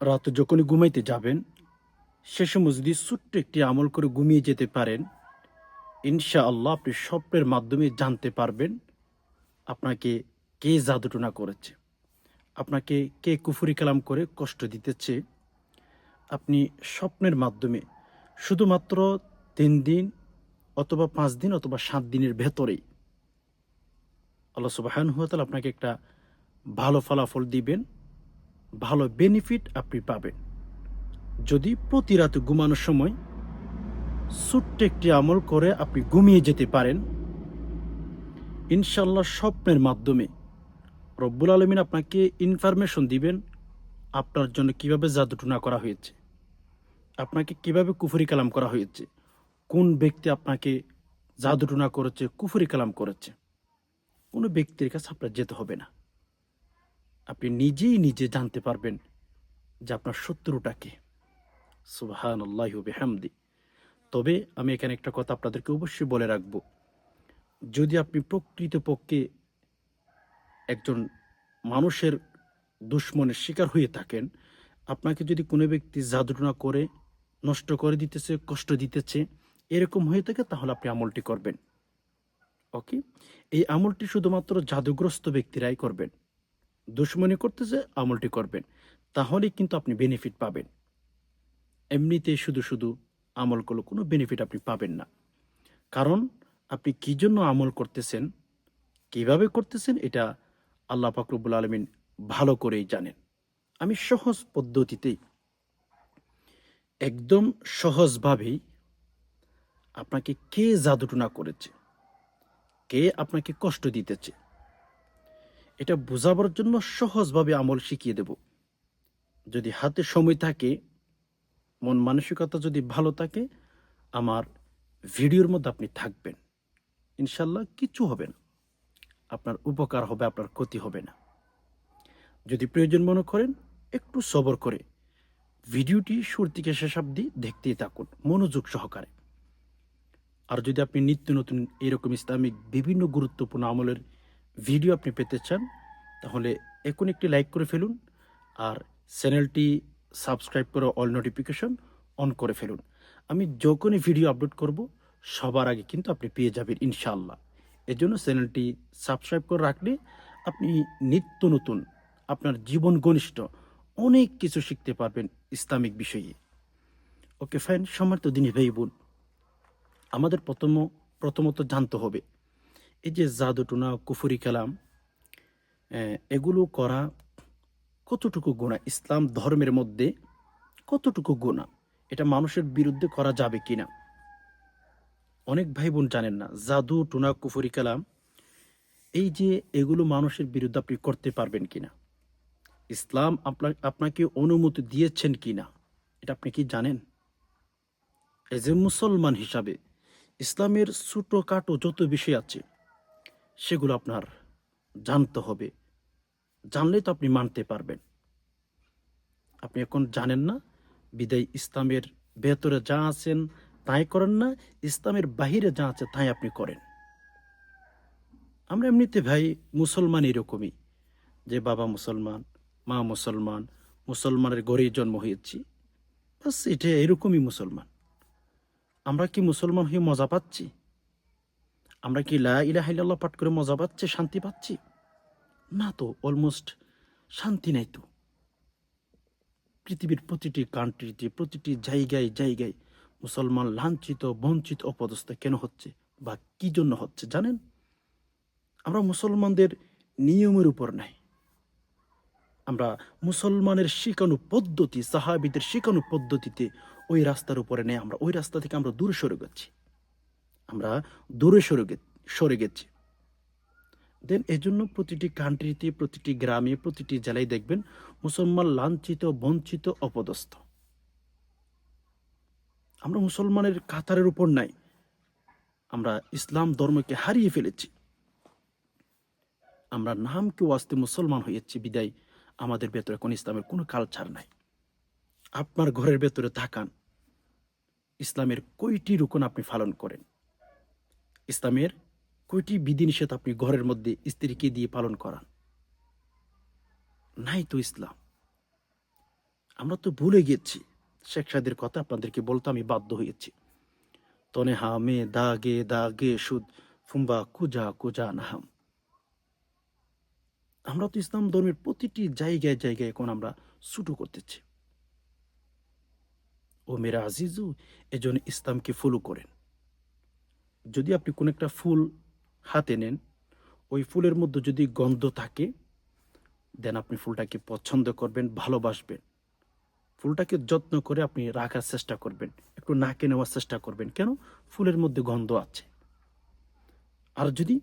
রাতে যখনই ঘুমাইতে যাবেন, সে সময় যদি ছোট্ট একটি আমল করে ঘুমিয়ে যেতে পারেন ইনশা আল্লাহ আপনি স্বপ্নের মাধ্যমে জানতে পারবেন আপনাকে কে জাদুটনা করেছে। আপনাকে কে কুফুরি কালাম করে কষ্ট দিতেছে। আপনি স্বপ্নের মাধ্যমে শুধুমাত্র তিন দিন অথবা পাঁচ দিন অথবা সাত দিনের ভেতরেই আল্লাহ সুবাহান হুয়াতাল আপনাকে একটা ভালো ফলাফল দিবেন। ভালো বেনিফিট আপনি পাবেন। যদি প্রতি রাতে ঘুমানোর সময় ছোট্ট একটি আমল করে আপনি ঘুমিয়ে যেতে পারেন ইনশাল্লাহ স্বপ্নের মাধ্যমে রব্বুল আলমিন আপনাকে ইনফরমেশন দিবেন আপনার জন্য কীভাবে জাদুটুনা করা হয়েছে, আপনাকে কীভাবে কুফুরি কালাম করা হয়েছে, কোন ব্যক্তি আপনাকে জাদুটুনা করেছে, কুফরি কালাম করেছে। কোনো ব্যক্তির কাছে আপনার যেতে হবে না। আপনি নিজেই নিজে জানতে পারবেন যে আপনার শত্রুটাকে সুবাহান আল্লাহ হামদি তবে আমি এখানে একটা কথা আপনাদেরকে অবশ্যই বলে রাখব। যদি আপনি প্রকৃতপক্ষে একজন মানুষের দুশ্মনের শিকার হয়ে থাকেন, আপনাকে যদি কোনো ব্যক্তি জাদুটনা করে, নষ্ট করে দিতেছে, কষ্ট দিতেছে, এরকম হয়ে থাকে, তাহলে আপনি আমলটি করবেন। ওকে? এই আমলটি শুধুমাত্র জাদুগ্রস্ত ব্যক্তিরাই করবেন। দুশ্মনী করতেছে, আমলটি করবেন। তাহলে কিন্তু আপনি বেনিফিট পাবেন। এমনিতে শুধু শুধু আমল করলে কোনো বেনিফিট আপনি পাবেন না। কারণ আপনি কি জন্য আমল করতেছেন, কীভাবে করতেছেন, এটা আল্লাহ ফাকরুবুল আলমিন ভালো করেই জানেন। আমি সহজ পদ্ধতিতেই একদম সহজভাবেই আপনাকে কে জাদুটনা করেছে, কে আপনাকে কষ্ট দিতেছে এটা বোঝাবার জন্য সহজভাবে আমল শিখিয়ে দেব। যদি হাতে সময় থাকে, মন মানসিকতা যদি ভালো থাকে, আমার ভিডিওর মধ্যে আপনি থাকবেন। ইনশাল্লাহ কিছু হবে না। আপনার উপকার হবে, আপনার ক্ষতি হবে না। যদি প্রয়োজন মনে করেন, একটু সবর করে ভিডিওটি শুরু থেকে শেষ অবধি দেখতেই থাকুন, মনোযোগ সহকারে। আর যদি আপনি নিত্য নতুন এরকম ইসলামিক বিভিন্ন গুরুত্বপূর্ণ আমলের ভিডিও আপনি পেতে চান, তাহলে এখন একটি লাইক করে ফেলুন আর চ্যানেলটি সাবস্ক্রাইব করে অল নোটিফিকেশন অন করে ফেলুন। আমি যখনই ভিডিও আপলোড করব, সবার আগে কিন্তু আপনি পেয়ে যাবেন ইনশাআল্লাহ। এজন্য চ্যানেলটি সাবস্ক্রাইব করে রাখলে আপনি নিত্য নতুন, আপনার জীবন ঘনিষ্ঠ অনেক কিছু শিখতে পারবেন ইসলামিক বিষয়ে। ওকে ফাইন সম্মানিত দিনী ভাই বোন, আমাদের প্রথম, প্রথমত জানতে হবে এই যে জাদুটুনা কুফুরি কালাম এগুলো করা কতটুকু গুণা ইসলাম ধর্মের মধ্যে কতটুকু গুণা এটা মানুষের বিরুদ্ধে করা যাবে কিনা? অনেক ভাই বোন জানেন না, জাদু টুনা, কুফুরি কালাম, এই যে এগুলো মানুষের বিরুদ্ধে আপনি করতে পারবেন কিনা? ইসলাম আপনার, আপনাকে অনুমতি দিয়েছেন কিনা? এটা আপনি কি জানেন? এজ এ মুসলমান হিসাবে ইসলামের ছোটোখাটো যত বিষয় আছে সেগুলো আপনার জানতে হবে। জানলে তো আপনি মানতে পারবেন। আপনি এখন জানেন না, বিদায় ইসলামের ভেতরে যা আছেন তাই করেন না, ইসলামের বাহিরে যা আছে তাই আপনি করেন। আমরা এমনিতে ভাই মুসলমান এরকমই, যে বাবা মুসলমান, মা মুসলমান, মুসলমানের ঘরেই জন্ম হয়েছি। বাস এটা এরকমই মুসলমান। আমরা কি মুসলমান হয়ে মজা পাচ্ছি? আমরা কি লা ইলাহা ইল্লাল্লাহ পাঠ করে মজা পাচ্ছি, শান্তি পাচ্ছি? না তো অলমোস্ট শান্তি নাই তো। পৃথিবীর প্রতিটি কান্ট্রিতে প্রতিটি জায়গায় জায়গায় মুসলমান লাঞ্ছিত, বঞ্চিত, অপদস্থ কেন হচ্ছে বা কি জন্য হচ্ছে জানেন? আমরা মুসলমানদের নিয়মের উপর নাই। আমরা মুসলমানের শিখানো পদ্ধতি, সাহাবিদের শিখানো পদ্ধতিতে ওই রাস্তার উপরে নেই। আমরা ওই রাস্তা থেকে আমরা দূরে সরে গেছি। আমরা দূরে সরে গে, সরে গেছি। দেন এজন্য প্রতিটি কান্ট্রিতে প্রতিটি গ্রামে, প্রতিটি জেলায় দেখবেন মুসলমান লাঞ্ছিত, বঞ্চিত, অপদস্থ। আমরা মুসলমানের কাতারের উপর নাই। আমরা ইসলাম ধর্মকে হারিয়ে ফেলেছি। আমরা নামকেও আসতে মুসলমান হয়েছি, বিদায় আমাদের ভেতরে কোন ইসলামের কোনো কালচার নাই। আপনার ঘরের ভেতরে থাকান। ইসলামের কয়টি রুকন আপনি পালন করেন? ইসলামের কয়টি বিধিনিষেধ আপনি ঘরের মধ্যে স্ত্রীকে দিয়ে পালন করান? নাই তো ইসলাম। আমরা তো ভুলে গেছি শেখ সাদের কথা আপনাদেরকে বলতে আমি বাধ্য হয়েছি। তনে হামে দাগে দাগে সুদ, ফুম্বা কুজা কুজা নাহাম। আমরা তো ইসলাম ধর্মের প্রতিটি জায়গায় জায়গায় এখন আমরা ছুটো করতেছি। ও মেরা আজিজু এজন্য ইসলামকে ফলো করেন। যদি আপনি কোনো একটা ফুল হাতে নেন, ওই ফুলের মধ্যে যদি গন্ধ থাকে, দেন আপনি ফুলটাকে পছন্দ করবেন, ভালোবাসবেন। ফুলটাকে যত্ন করে আপনি রাখার চেষ্টা করবেন, একটু নাকে নেওয়ার চেষ্টা করবেন। কেন? ফুলের মধ্যে গন্ধ আছে। আর যদি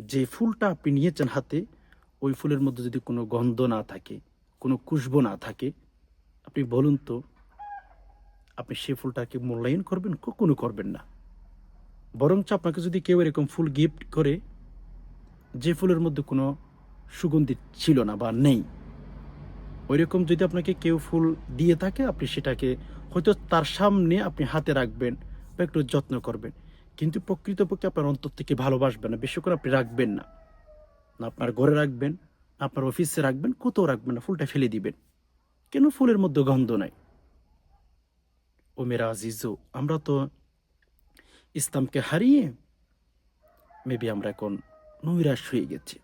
যে ফুলটা আপনি নিয়েছেন হাতে, ওই ফুলের মধ্যে যদি কোনো গন্ধ না থাকে, কোনো খুশবু না থাকে, আপনি বলুন তো, আপনি সেই ফুলটাকে মূল্যায়ন করবেন? কখনো করবেন না। বরঞ্চ আপনাকে যদি কেউ এরকম ফুল গিফট করে, যে ফুলের মধ্যে কোনো সুগন্ধি ছিল না বা নেই, ওইরকম যদি আপনাকে কেউ ফুল দিয়ে থাকে, আপনি সেটাকে হয়তো তার সামনে আপনি হাতে রাখবেন বা একটু যত্ন করবেন। কিন্তু প্রকৃতপক্ষে আপনার অন্তর থেকে ভালোবাসবেন না, বেশি করে আপনি রাখবেন না। না আপনার ঘরে রাখবেন আপনার অফিসে রাখবেন, কোথাও রাখবেন না, ফুলটা ফেলে দিবেন। কেন ফুলের মধ্যে গন্ধ নাই? ও মেরা আজিজু, আমরা তো ইসলামকে হারিয়ে মেবি আমরা এখন নৈরাশ হয়ে গেছি।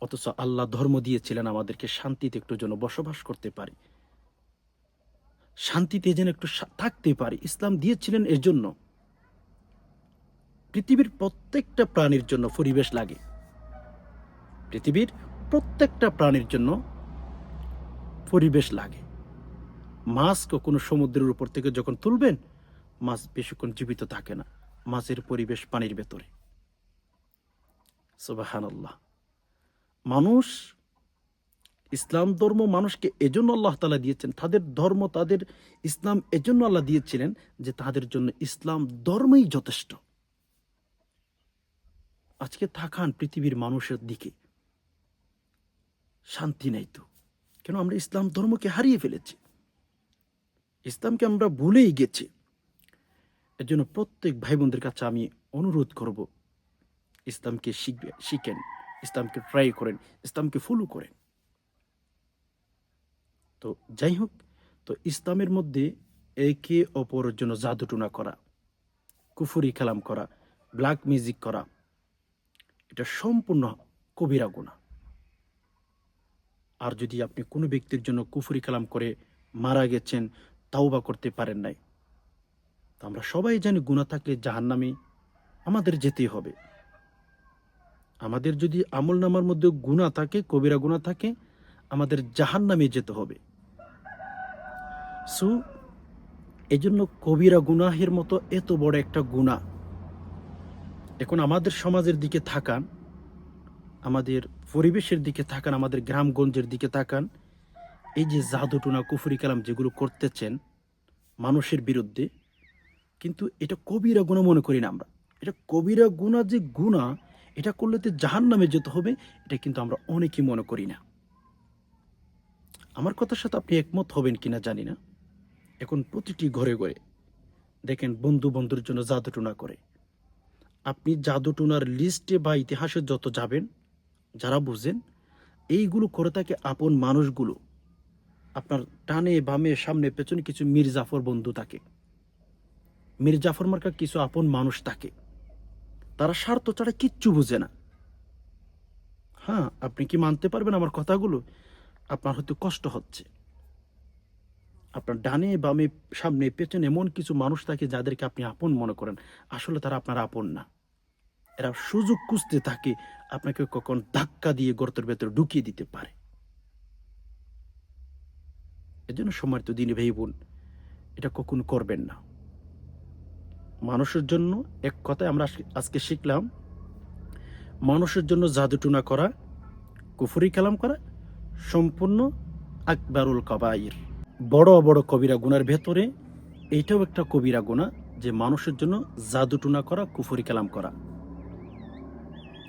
অথচ আল্লাহ ধর্ম দিয়েছিলেন আমাদেরকে শান্তিতে একটু যেন বসবাস করতে পারি। শান্তিতে যেন একটু থাকতে পারি। ইসলাম দিয়েছিলেন এর জন্য। পৃথিবীর প্রত্যেকটা প্রাণীর জন্য পরিবেশ লাগে। পৃথিবীর প্রত্যেকটা প্রাণীর জন্য পরিবেশ লাগে। মাছকে কোনো সমুদ্রের উপর থেকে যখন তুলবেন মাছ বেশিক্ষণ জীবিত থাকে না। মাছের পরিবেশ পানির ভেতরে। সুবাহানাল্লাহ। মানুষ, ইসলাম ধর্ম মানুষকে এজন্য আল্লাহ তালা দিয়েছেন। তাদের ধর্ম, তাদের ইসলাম এজন্য আল্লাহ দিয়েছিলেন যে তাদের জন্য ইসলাম ধর্মই যথেষ্ট। আজকে থাকান পৃথিবীর মানুষের দিকে। শান্তি নেই তো। কেন? আমরা ইসলাম ধর্মকে হারিয়ে ফেলেছি। ইসলামকে আমরা ভুলেই গেছি। এর জন্য প্রত্যেক ভাই বোনদের কাছে আমি অনুরোধ করব, ইসলামকে শিখবে, শিখেন, ইসলামকে ট্রাই করেন, ইসলামকে ফলো করেন। তো যাই হোক, তো ইসলামের মধ্যে একে অপরের জন্য জাদুটুনা করা, কুফুরি কালাম করা ব্ল্যাক মিউজিক করা, এটা সম্পূর্ণ কবিরা গুণা আর যদি আপনি কোনো ব্যক্তির জন্য কুফুরি কালাম করে মারা গেছেন তাও বা করতে পারেন নাই তো আমরা সবাই জানি গুণা থাকলে জাহান্নামে আমাদের যেতেই হবে। আমাদের যদি আমল নামার মধ্যে গুণা থাকে, কবিরা গুণা থাকে, আমাদের জাহান নামে যেতে হবে। সো এই জন্য কবিরা গুনাহের মতো এত বড় একটা গুণা এখন আমাদের সমাজের দিকে থাকান, আমাদের পরিবেশের দিকে থাকান, আমাদের গ্রামগঞ্জের দিকে তাকান এই যে জাদুটুনা কুফুরি কালাম যেগুলো করতেছেন মানুষের বিরুদ্ধে কিন্তু এটা কবিরা গুণা মনে করি না আমরা। এটা কবিরা গুণা যে গুণা, এটা করলে তো জাহান নামে যেতে হবে, এটা কিন্তু আমরা অনেকেই মনে করি না। আমার কথার সাথে আপনি একমত হবেন কিনা জানি না। এখন প্রতিটি ঘরে ঘরে দেখেন বন্ধু বন্ধুর জন্য জাদুটুনা করে। আপনি জাদুটুনার লিস্টে বা ইতিহাসে যত যাবেন, যারা বুঝেন, এইগুলো করে থাকে আপন মানুষগুলো। আপনার টানে বামে সামনে পেছনে কিছু মীর জাফর বন্ধু থাকে। মীর জাফর মার্কা কিছু আপন মানুষ থাকে তারা স্বার্থ ছাড়া কিচ্ছু বুঝে না। হ্যাঁ আপনি কি মানতে পারবেন আমার কথাগুলো? আপনার হয়তো কষ্ট হচ্ছে। আপনার ডানে, বামে, সামনে, পেছনে এমন কিছু মানুষ থাকে যাদেরকে আপনি আপন মনে করেন। আসলে তারা আপনার আপন না। এরা সুযোগ খুঁজতে থাকে, আপনাকে কখন ধাক্কা দিয়ে গর্তের ভেতরে ঢুকিয়ে দিতে পারে। এজন্য সম্মানিত দিনে ভাই বোন, এটা কখন করবেন না। মানুষের জন্য এক কথায় আমরা আজকে- শিখলাম, মানুষের জন্য জাদুটুনা করা, কুফুরি কালাম করা, সম্পূর্ণ আকবরুল কবাইর বড় বড় কবিরা গুনার ভেতরে এইটাও একটা কবিরা গুণা যে মানুষের জন্য জাদুটুনা করা, কুফুরি কালাম করা।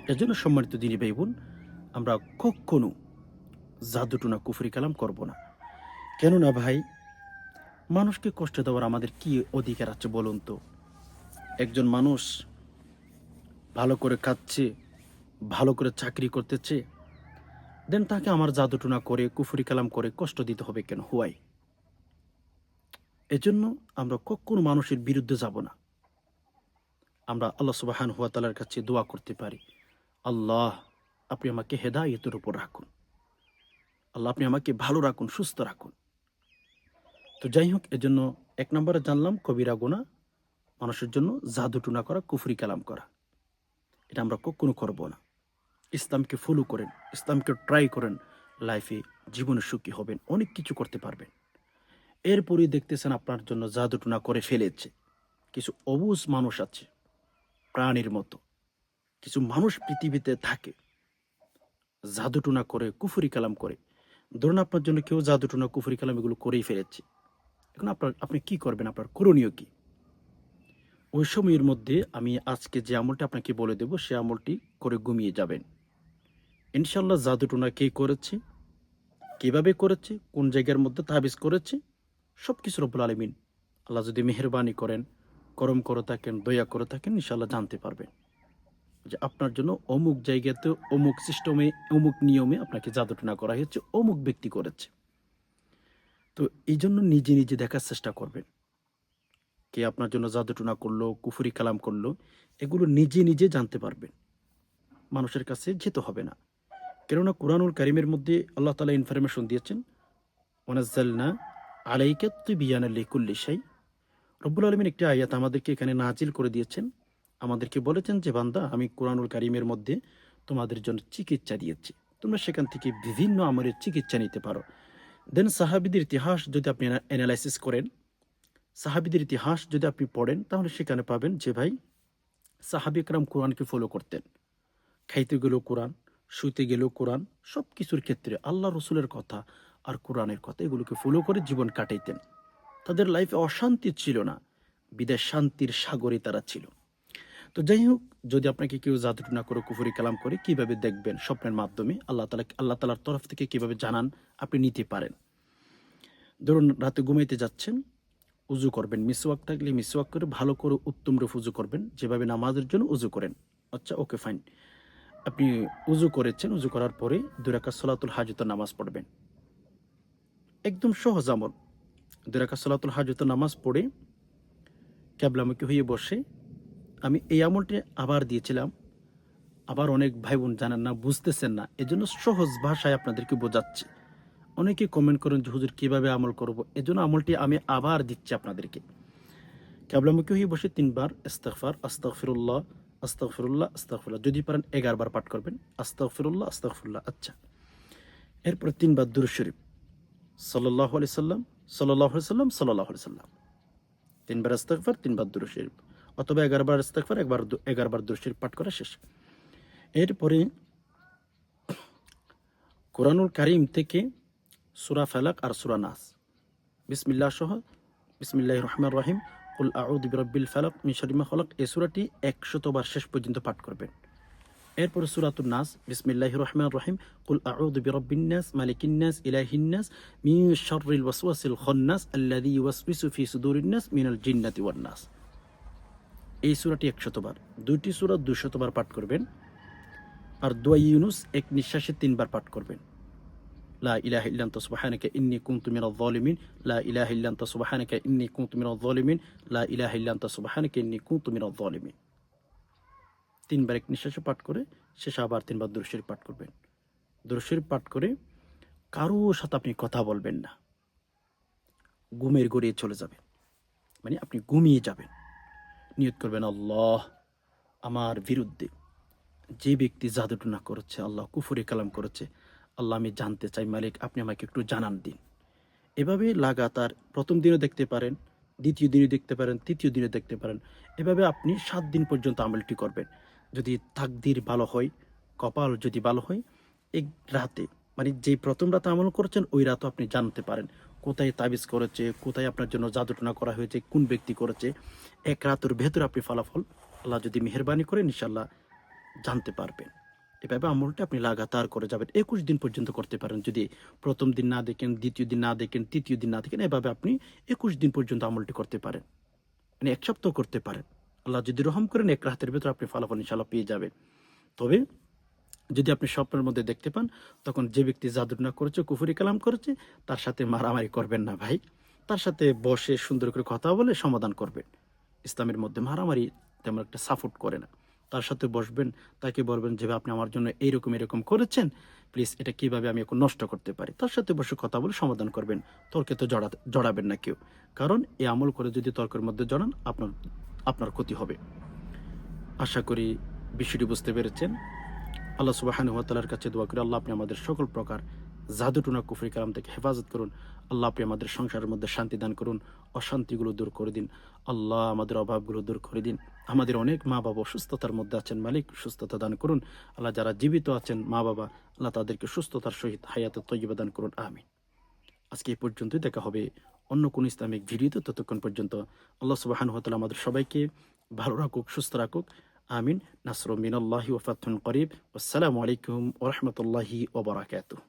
এজন্য সম্মানিত দিনী ভাই বোন আমরা কখনো জাদুটুনা, কুফুরি কালাম করব না। কেননা ভাই, মানুষকে কষ্ট দেওয়ার আমাদের কি অধিকার আছে বলুন তো? একজন মানুষ ভালো করে খাচ্ছে, ভালো করে চাকরি করতেছে দেন তাকে আমার জাদুটুনা করে, কুফুরি কালাম করে কষ্ট দিতে হবে কেন? হুয়াই এজন্য আমরা কখনো মানুষের বিরুদ্ধে যাব না। আমরা আল্লাহ সুবাহান হুয়া তালার কাছে দোয়া করতে পারি। আল্লাহ, আপনি আমাকে হেদায়তের উপর রাখুন। আল্লাহ, আপনি আমাকে ভালো রাখুন, সুস্থ রাখুন। তো যাই হোক, এজন্য এক নম্বরে জানলাম, কবিরা গোনা মানুষের জন্য জাদুটুনা করা, কুফরি কালাম করা। এটা আমরা কখনো করব না। ইসলামকে ফলো করেন, ইসলামকে ট্রাই করেন লাইফে জীবনে সুখী হবেন, অনেক কিছু করতে পারবেন। এরপরই দেখতেছেন আপনার জন্য জাদুটুনা করে ফেলেছে। কিছু অবুজ মানুষ আছে, প্রাণীর মতো। কিছু মানুষ পৃথিবীতে থাকে, জাদুটুনা করে, কুফুরি কালাম করে। ধরুন আপনার জন্য কেউ জাদুটুনা, কুফুরি কালাম এগুলো করেই ফেলেছে। এখন আপনার, আপনি কি করবেন? আপনার করণীয় কি? ওই সময়ের মধ্যে আমি আজকে যে আমলটা আপনাকে বলে দেব, সে আমলটি করে ঘুমিয়ে যাবেন। ইনশাল্লাহ জাদুটুনা কে করেছে, কীভাবে করেছে, কোন জায়গার মধ্যে তাবিজ করেছে সব কিছু রব্বুল আলমিন আল্লাহ যদি মেহরবানি করেন, করম করে থাকেন, দয়া করে থাকেন ইনশাল্লাহ জানতে পারবেন যে আপনার জন্য অমুক জায়গাতে অমুক সিস্টেমে, অমুক নিয়মে আপনাকে জাদুটনা করা হয়েছে, অমুক ব্যক্তি করেছে। তো এই জন্য নিজে নিজে দেখার চেষ্টা করবেন। কে আপনার জন্য জাদুটনা করল, কুফুরি কালাম করল, এগুলো নিজে নিজে জানতে পারবেন। মানুষের কাছে যেতে হবে না। কেননা কোরআনুল কারিমের মধ্যে আল্লাহ তালা ইনফরমেশন দিয়েছেন, ওনাজ্জালনা আলাইকে তুই বিয়ান লিকুল্লি সাই রব্বুল আলমিন একটি আয়াত আমাদেরকে এখানে নাজিল করে দিয়েছেন। আমাদেরকে বলেছেন যে, বান্দা, আমি কোরআনুল কারিমের মধ্যে তোমাদের জন্য চিকিৎসা দিয়েছি। তোমরা সেখান থেকে বিভিন্ন আমলের চিকিৎসা নিতে পারো। দেন সাহাবিদের ইতিহাস যদি আপনি অ্যানালাইসিস করেন সাহাবিদের ইতিহাস যদি আপনি পড়েন, তাহলে সেখানে পাবেন যে ভাই, সাহাবি একরাম কোরআনকে ফলো করতেন। খাইতে গেলেও কোরআন, শুইতে গেলেও কোরআন সব কিছুর ক্ষেত্রে আল্লাহ রসুলের কথা আর কোরআনের কথা এগুলোকে ফলো করে জীবন কাটাইতেন। তাদের লাইফে অশান্তি ছিল না, বিদেশ শান্তির সাগরে তারা ছিল। তো যাই হোক, যদি আপনাকে কেউ জাদুটনা করে, কুফুরি কালাম করে, কীভাবে দেখবেন? স্বপ্নের মাধ্যমে আল্লাহ তালা, আল্লাহ তালার তরফ থেকে কীভাবে জানান, আপনি নিতে পারেন। ধরুন, রাতে ঘুমাইতে যাচ্ছেন উজু করবেন। মিসওয়াক থাকলে মিসওয়াক করে ভালো করে উত্তম রূপ উজু করবেন। যেভাবে নামাজের জন্য উজু করেন। আচ্ছা ওকে, ফাইন। আপনি উজু করেছেন, উজু করার পরে দুরাকা সলাতুল হাজতের নামাজ পড়বেন। একদম সহজ আমল। দুরাকা সলাতুল হাজতের নামাজ পড়ে ক্যাবলামুখী হয়ে বসে আমি এই আমলটি আবার দিয়েছিলাম। আবার অনেক ভাই বোন জানেন না, বুঝতেছেন না। এজন্য সহজ ভাষায় আপনাদেরকে বোঝাচ্ছি। অনেকে কমেন্ট করেন যে, হুজুর, কীভাবে আমল করব? এজন্য আমলটি আমি আবার দিচ্ছি আপনাদেরকে। ক্যাবলামুখী হয়ে বসে তিনবার ইস্তফার আস্তফিরুল্লাহ আস্তফিরুল্লাহ আস্তফুল্লাহ যদি পারেন এগারো বার পাঠ করবেন আস্তফিরুল্লাহ আস্তফুল্লাহ আচ্ছা। এরপরে তিনবার দুর শরীফ। সাল্লাহ আলি সাল্লাম সাল্লাহ সাল্লাম সাল্লাহ আলি সাল্লাম। তিনবার ইস্তফার তিনবার দুর শরীফ। অথবা এগারো বার ইস্তফার একবার এগারো বার দুর শরীফ পাঠ করা শেষ। এরপরে কোরআনুল কারিম থেকে সুরা ফালাক আর সুরা নাস। বিসমিল্লাহ সহ বিসমিল্লাহ রহমান রহিম। কুল আউদ বিরব্বিল ফালাক মিশরিমা ফলক এই সুরাটি একশতবার শেষ পর্যন্ত পাঠ করবেন। এরপর সুরাতুল নাস। বিসমিল্লাহ রহমান রহিম। কুল আউদ বিরব্বিন নাস, মালিকিন নাস, ইলাহিন নাস, মিন শাররিল ওয়াসওয়াসিল খান্নাস আল্লাযী ইউওয়াসওয়িসু ফি সুদুরিন নাস মিনাল জিন্নাতি ওয়ান নাস। এই সুরাটি একশতবার। দুইটি সুরা দুশতবার পাঠ করবেন। আর দোয়া ইউনুস এক নিঃশ্বাসে তিনবার পাঠ করবেন। লা ইলাহা ইল্লা আনতা সুবহানাকা ইন্নী কুনতু মিনাজ জালিমিন লা ইলাহা ইল্লা আনতা সুবহানাকা ইন্নী কুনতু মিনাজ জালিমিন লা ইলাহা ইল্লা আনতা সুবহানাকা ইন্নী কুনতু মিনাজ জালিমিন তিনবার এক নিঃশ্বাসে পাঠ করে শেষে আবার তিনবার দুরশরীফ পাঠ করবেন। দুরশরীফ পাঠ করে কারও সাথে আপনি কথা বলবেন না। ঘুমের গড়িয়ে চলে যাবেন। মানে আপনি ঘুমিয়ে যাবেন। নিয়ত করবেন, আল্লাহ আমার বিরুদ্ধে যে ব্যক্তি জাদুটনা করেছে, আল্লাহ কুফুরে কালাম করেছে আল্লাহ, আমি জানতে চাই, মালিক, আপনি আমাকে একটু জানান দিন। এভাবে লাগাতার প্রথম দিনও দেখতে পারেন, দ্বিতীয় দিনে দেখতে পারেন, তৃতীয় দিনে দেখতে পারেন। এভাবে আপনি সাত দিন পর্যন্ত আমলটি করবেন। যদি তাকদির ভালো হয়, কপাল যদি ভালো হয়, এক রাতে মানে যে প্রথম রাতে আমল করেছেন, ওই রাতও আপনি জানতে পারেন। কোথায় তাবিজ করেছে, কোথায় আপনার জন্য জাদুটনা করা হয়েছে, কোন ব্যক্তি করেছে, এক রাতের ভেতরে আপনি ফলাফল আল্লাহ যদি মেহরবানি করেন ইনশাল্লাহ জানতে পারবেন। এভাবে আমলটা আপনি লাগাতার করে যাবেন। একুশ দিন পর্যন্ত করতে পারেন। যদি প্রথম দিন না দেখেন, দ্বিতীয় দিন না দেখেন, তৃতীয় দিন না দেখেন, এভাবে আপনি একুশ দিন পর্যন্ত আমলটি করতে পারেন। মানে এক সপ্তাহ করতে পারেন। আল্লাহ যদি রহম করেন, এক রাতের ভেতর আপনি ফলাফল ইনশাল্লাহ পেয়ে যাবেন। তবে যদি আপনি স্বপ্নের মধ্যে দেখতে পান, তখন যে ব্যক্তি জাদুটনা করেছে, কুফুরি কালাম করেছে, তার সাথে মারামারি করবেন না ভাই। তার সাথে বসে সুন্দর করে কথা বলে সমাধান করবেন। ইসলামের মধ্যে মারামারি তেমন একটা সাপোর্ট করে না। তার সাথে বসবেন, তাকে বলবেন যে আপনি আমার জন্য এইরকম, এরকম করেছেন। প্লিজ, এটা কীভাবে আমি এখন নষ্ট করতে পারি? তার সাথে বসে কথা বলে সমাধান করবেন। তর্কে তো জড়া, জড়াবেন না কেউ। কারণ এই আমল করে যদি তর্কের মধ্যে জড়ান, আপনার আপনার ক্ষতি হবে। আশা করি বিষয়টি বুঝতে পেরেছেন। আল্লাহ সুবাহানুয়াতালার কাছে দোয়া করে, আল্লাহ আপনি আমাদের সকল প্রকার জাদুটুনা কুফরি কালাম থেকে হেফাজত করুন। আল্লাহ আপনি আমাদের সংসারের মধ্যে শান্তি দান করুন, অশান্তিগুলো দূর করে দিন। আল্লাহ আমাদের অভাবগুলো দূর করে দিন। আমাদের অনেক মা বাবা অসুস্থতার মধ্যে আছেন, মালিক সুস্থতা দান করুন। আল্লাহ যারা জীবিত আছেন মা বাবা আল্লাহ তাদেরকে সুস্থতার সহিত হায়াতে তৈবা দান করুন, আমিন। আজকে এই পর্যন্তই দেখা হবে অন্য কোন ইসলামিক ভিডিওতে। ততক্ষণ পর্যন্ত আল্লাহ সুবাহানুহতালা আমাদের সবাইকে ভালো রাখুক, সুস্থ রাখুক, আমিন। নাসর মিনাল্লাহি ওফাতুন করিব। আসসালামু আলাইকুম ওরহমতুল্লাহি ওবরাকাতুহ